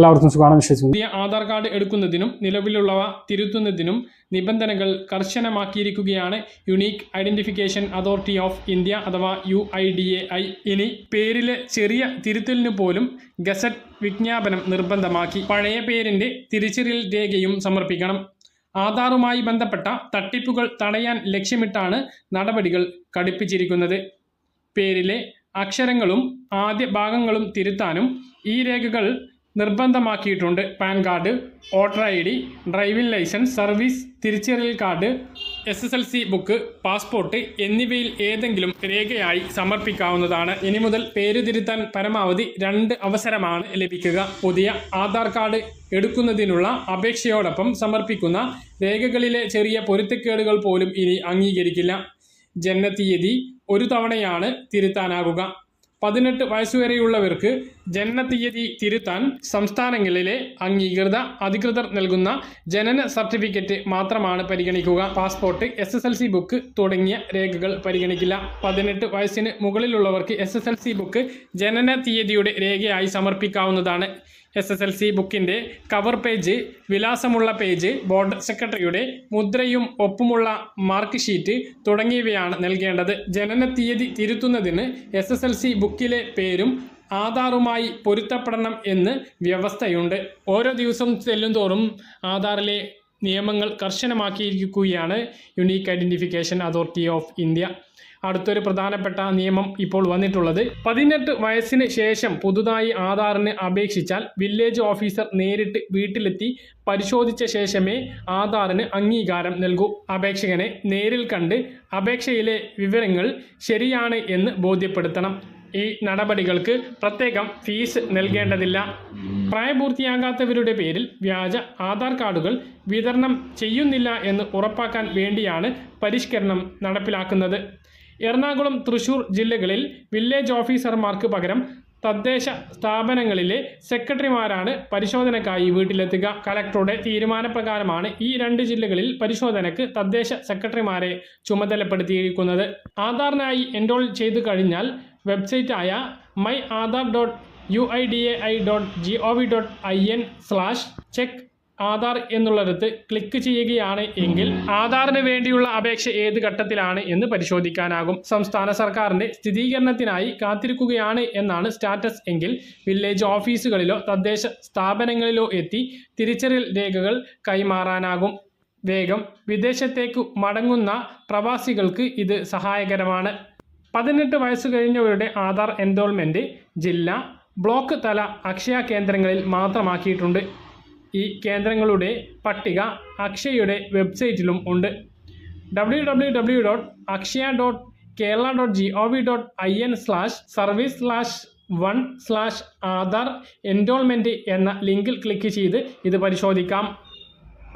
എല്ലാവർക്കും സുഖമാണെന്ന് വിശ്വസിക്കുന്നു. പുതിയ ആധാർ കാർഡ് എടുക്കുന്നതിനും നിലവിലുള്ളവ തിരുത്തുന്നതിനും നിബന്ധനകൾ കർശനമാക്കിയിരിക്കുകയാണ് unique identification authority of India അഥവാ U I D A I. ഇനി പേരിലെ ചെറിയ തിരുത്തലിന് പോലും ഗസറ്റ് വിജ്ഞാപനം നിർബന്ധമാക്കി. പഴയ പേരിന്റെ തിരിച്ചറിയൽ രേഖയും സമർപ്പിക്കണം. ആധാറുമായി ബന്ധപ്പെട്ട തട്ടിപ്പുകൾ തടയാൻ ലക്ഷ്യമിട്ടാണ് നടപടികൾ കടുപ്പിച്ചിരിക്കുന്നത്. പേരിലെ അക്ഷരങ്ങളും ആദ്യ ഭാഗങ്ങളും തിരുത്താനും ഈ രേഖകൾ നിർബന്ധമാക്കിയിട്ടുണ്ട്. PAN card voter I D driving licence service തിരിച്ചറിയൽ card S S L C book passport എന്നിവയിൽ ഏതെങ്കിലും രേഖയായി സമർപ്പിക്കാവുന്നതാണ്. ഇനി മുതൽ പേര് തിരുത്താൻ പരമാവധി രണ്ട് അവസരമാണ് ലഭിക്കുക. പുതിയ ആധാർ കാർഡ് എടുക്കുന്നതിനുള്ള അപേക്ഷയോടൊപ്പം സമർപ്പിക്കുന്ന രേഖകളിലെ ചെറിയ പൊരുത്തക്കേടുകൾ പോലും ഇനി അംഗീകരിക്കില്ല. ജനനത്തീയതി ഒരു തവണയാണ് തിരുത്താനാകുക പതിനെട്ട് വയസ്സുവരെയുള്ളവർക്ക് ജനനത്തീയതി തിരുത്താൻ സംസ്ഥാനങ്ങളിലെ അംഗീകൃത അധികൃതർ നൽകുന്ന ജനന സർട്ടിഫിക്കറ്റ് മാത്രമാണ് പരിഗണിക്കുക. Passport S S L C book തുടങ്ങിയ രേഖകൾ പരിഗണിക്കില്ല. പതിനെട്ട് വയസ്സിന് മുകളിലുള്ളവർക്ക് S S L C book ജനന തീയതിയുടെ രേഖയായി സമർപ്പിക്കാവുന്നതാണ്. എസ് എസ് എൽ സി ബുക്കിന്റെ കവർ പേജ് വിലാസമുള്ള പേജ് ബോർഡ് സെക്രട്ടറിയുടെ മുദ്രയും ഒപ്പുമുള്ള മാർക്ക് ഷീറ്റ് തുടങ്ങിയവയാണ് നൽകേണ്ടത്. ജനന തീയതി തിരുത്തുന്നതിന് എസ് എസ് എൽ സി ബുക്കിലെ പേരും ആധാറുമായി പൊരുത്തപ്പെടണം എന്ന് വ്യവസ്ഥയുണ്ട്. ഓരോ ദിവസം ചെല്ലുന്തോറും ആധാറിലെ നിയമങ്ങൾ കർശനമാക്കിയിരിക്കുകയാണ് unique identification authority of India അടുത്തൊരു പ്രധാനപ്പെട്ട നിയമം ഇപ്പോൾ വന്നിട്ടുള്ളത്. പതിനെട്ട് വയസ്സിന് ശേഷം പുതുതായി ആധാറിന് അപേക്ഷിച്ചാൽ വില്ലേജ് ഓഫീസർ നേരിട്ട് വീട്ടിലെത്തി പരിശോധിച്ച ശേഷമേ ആധാറിന് അംഗീകാരം നൽകൂ. അപേക്ഷകനെ നേരിൽ കണ്ട് അപേക്ഷയിലെ വിവരങ്ങൾ ശരിയാണ് എന്ന് ബോധ്യപ്പെടുത്തണം. ഈ നടപടികൾക്ക് പ്രത്യേകം ഫീസ് നൽകേണ്ടതില്ല. പ്രായപൂർത്തിയാകാത്തവരുടെ പേരിൽ വ്യാജ ആധാർ കാർഡുകൾ വിതരണം ചെയ്യുന്നില്ല എന്ന് ഉറപ്പാക്കാൻ വേണ്ടിയാണ് പരിഷ്കരണം നടപ്പിലാക്കുന്നത്. എറണാകുളം തൃശൂർ ജില്ലകളിൽ വില്ലേജ് ഓഫീസർമാർക്ക് പകരം തദ്ദേശ സ്ഥാപനങ്ങളിലെ സെക്രട്ടറിമാരാണ് പരിശോധനക്കായി വീട്ടിലെത്തുക. കലക്ടറുടെ തീരുമാനപ്രകാരമാണ് ഈ രണ്ട് ജില്ലകളിൽ പരിശോധനക്ക് തദ്ദേശ സെക്രട്ടറിമാരെ ചുമതലപ്പെടുത്തിയിരിക്കുന്നത്. ആധാറിനായി എൻറോൾ ചെയ്തു കഴിഞ്ഞാൽ വെബ്സൈറ്റായ my Aadhaar dot U I D A I dot G O V dot I N slash check Aadhaar എന്നുള്ളിടത്ത് ക്ലിക്ക് ചെയ്യുകയാണ് എങ്കിൽ ആധാറിന് വേണ്ടിയുള്ള അപേക്ഷ ഏത് ഘട്ടത്തിലാണ് എന്ന് പരിശോധിക്കാനാകും. സംസ്ഥാന സർക്കാരിന്റെ സ്ഥിരീകരണത്തിനായി കാത്തിരിക്കുകയാണ് എന്നാണ് സ്റ്റാറ്റസ് എങ്കിൽ വില്ലേജ് ഓഫീസുകളിലോ തദ്ദേശ സ്ഥാപനങ്ങളിലോ എത്തി തിരിച്ചറിയൽ രേഖകൾ കൈമാറാനാകും. വേഗം വിദേശത്തേക്ക് മടങ്ങുന്ന പ്രവാസികൾക്ക് ഇത് സഹായകരമാണ്. പതിനെട്ട് വയസ്സ് കഴിഞ്ഞവരുടെ ആധാർ എൻറോൾമെന്റ് ജില്ല ബ്ലോക്ക് തല അക്ഷയ കേന്ദ്രങ്ങളിൽ മാത്രമാക്കിയിട്ടുണ്ട്. ഈ കേന്ദ്രങ്ങളുടെ പട്ടിക അക്ഷയയുടെ വെബ്സൈറ്റിലും ഉണ്ട്. W W W dot Akshaya dot Kerala dot G O V dot I N slash service slash one slash Aadhaar enrolment എന്ന ലിങ്കിൽ ക്ലിക്ക് ചെയ്ത് ഇത് പരിശോധിക്കാം.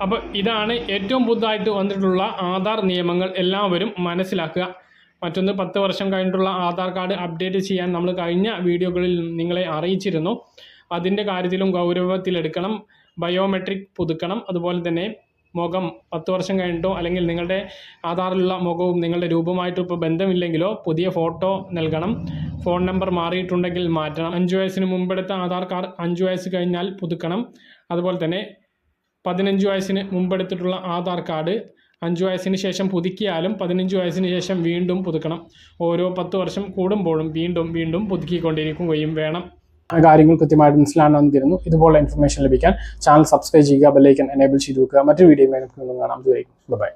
അപ്പോൾ ഇതാണ് ഏറ്റവും പുതുതായിട്ട് വന്നിട്ടുള്ള ആധാർ നിയമങ്ങൾ എല്ലാവരും മനസ്സിലാക്കുക. മറ്റൊന്ന് പത്ത് വർഷം കഴിഞ്ഞിട്ടുള്ള ആധാർ കാർഡ് അപ്ഡേറ്റ് ചെയ്യാൻ നമ്മൾ കഴിഞ്ഞ വീഡിയോകളിൽ നിങ്ങളെ അറിയിച്ചിരുന്നു. അതിന്റെ കാര്യത്തിലും ഗൗരവത്തിലെടുക്കണം ബയോമെട്രിക് പുതുക്കണം. അതുപോലെ തന്നെ മുഖം പത്ത് വർഷം കഴിഞ്ഞിട്ടോ അല്ലെങ്കിൽ നിങ്ങളുടെ ആധാറിലുള്ള മുഖവും നിങ്ങളുടെ രൂപമായിട്ടും ഇപ്പോൾ ബന്ധമില്ലെങ്കിലോ പുതിയ ഫോട്ടോ നൽകണം. ഫോൺ നമ്പർ മാറിയിട്ടുണ്ടെങ്കിൽ മാറ്റണം. അഞ്ച് വയസ്സിന് മുമ്പെടുത്ത ആധാർ കാർഡ് അഞ്ച് വയസ്സ് കഴിഞ്ഞാൽ പുതുക്കണം. അതുപോലെ തന്നെ പതിനഞ്ച് വയസ്സിന് മുമ്പെടുത്തിട്ടുള്ള ആധാർ കാർഡ് അഞ്ച് വയസ്സിന് ശേഷം പുതുക്കിയാലും പതിനഞ്ച് വയസ്സിന് ശേഷം വീണ്ടും പുതുക്കണം. ഓരോ പത്ത് വർഷം കൂടുമ്പോഴും വീണ്ടും വീണ്ടും പുതുക്കിക്കൊണ്ടിരിക്കുകയും വേണം. കാര്യങ്ങൾ കൃത്യമായിട്ട് മനസ്സിലാണെന്നിരുന്നു ഇതുപോലെ ഇൻഫർമേഷൻ ലഭിക്കാൻ ചാനൽ സബ്സ്ക്രൈബ് ചെയ്യുക ബെല്ലൈക്കൻ എനേബിൾ ചെയ്ത് വെക്കുക. മറ്റൊരു വീഡിയോ കാണാം. ബൈ